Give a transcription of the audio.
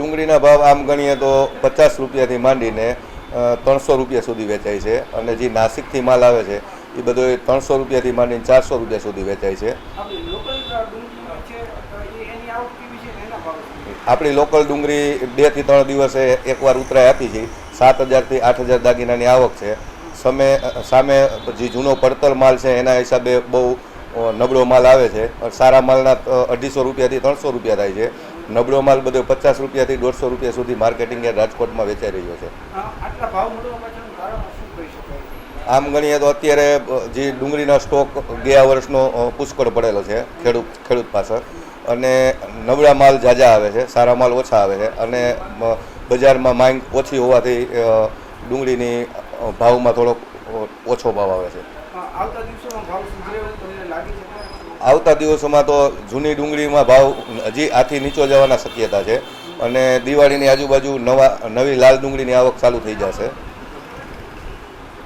ડુંગળીના ભાવ આમ ગણીએ તો પચાસ રૂપિયાથી માંડીને ત્રણસો રૂપિયા સુધી વેચાય છે. અને જે નાસિકથી માલ આવે છે એ બધો ત્રણસો રૂપિયાથી માંડીને ચારસો રૂપિયા સુધી વેચાય છે. આપણી લોકલ ડુંગળી બેથી ત્રણ દિવસે એકવાર ઉતરાય આપી છે. સાત હજારથી આઠ હજાર દાગીનાની આવક છે. સામે સામે જે જૂનો પડતર માલ છે એના હિસાબે બહુ નબળો માલ આવે છે. સારા માલના અઢીસો રૂપિયાથી ત્રણસો રૂપિયા થાય છે. નબળો માલ બધો પચાસ રૂપિયાથી દોઢસો રૂપિયા સુધી માર્કેટિંગ રાજકોટમાં વેચાઈ રહ્યો છે. આમ ગણીએ તો અત્યારે જે ડુંગળીનો સ્ટોક ગયા વર્ષનો પુષ્કળ પડેલો છે ખેડૂત ખેડૂત પાસે અને નબળા માલ ઝાઝા આવે છે સારા માલ ઓછા આવે છે. અને બજારમાં માંગ ઓછી હોવાથી ડુંગળીની ભાવમાં થોડોક ઓછો ભાવ આવે છે. આવતા દિવસોમાં તો જૂની ડુંગળીમાં ભાવ હજી આથી નીચો જવાના શક્યતા છે. અને દિવાળીની આજુબાજુ નવા, નવી લાલ ડુંગળીની આવક ચાલુ થઈ જશે.